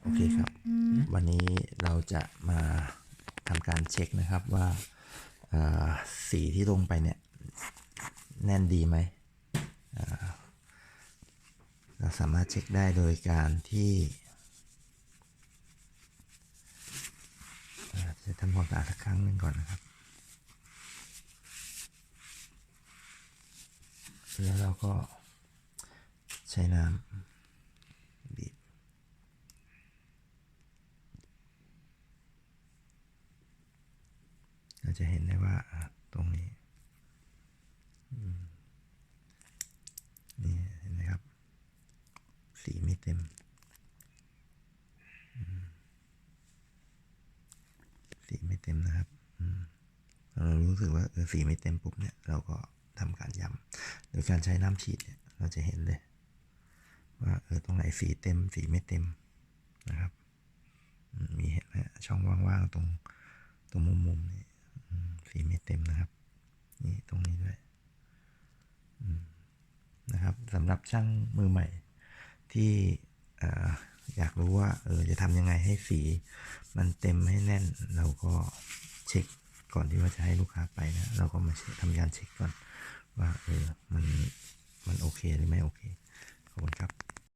โอเคครับ วันนี้เราจะมาทำการเช็คนะครับว่าเอ่อสีที่ลงไปเนี่ย แน่นดีไหมอ่าเราสามารถเช็คได้โดยการที่อ่าจะทำความสะอาดสักครั้งหนึ่งก่อนนะครับ แล้วเราก็ใช้น้ำ เราจะเห็นได้ว่าตรงนี้นี่เห็นไหมครับ สีไม่เต็มสีไม่เต็มนะครับเรารู้สึกว่าเออสีไม่เต็มปุ๊บเนี่ย เราก็ทำการย้ำโดยการใช้น้ำฉีดเนี่ย เราจะเห็นเลย ว่าเออตรงไหนสีเต็มสีไม่เต็มนะครับมมีเห็นไหมช่องว่างๆตรงตรงมุมๆนี่ สีไม่เต็มนะครับ นี่ตรงนี้ด้วยนะครับสำหรับช่างมือใหม่ที่ออยากรู้ว่าเออจะทำยังไงให้สี มันเต็มให้แน่น เราก็เช็คก่อนที่ว่าจะให้ลูกค้าไปนะ เราก็มาเช็คทำการเช็คก่อนว่าเออมันมันโอเคหรือไม่โอเค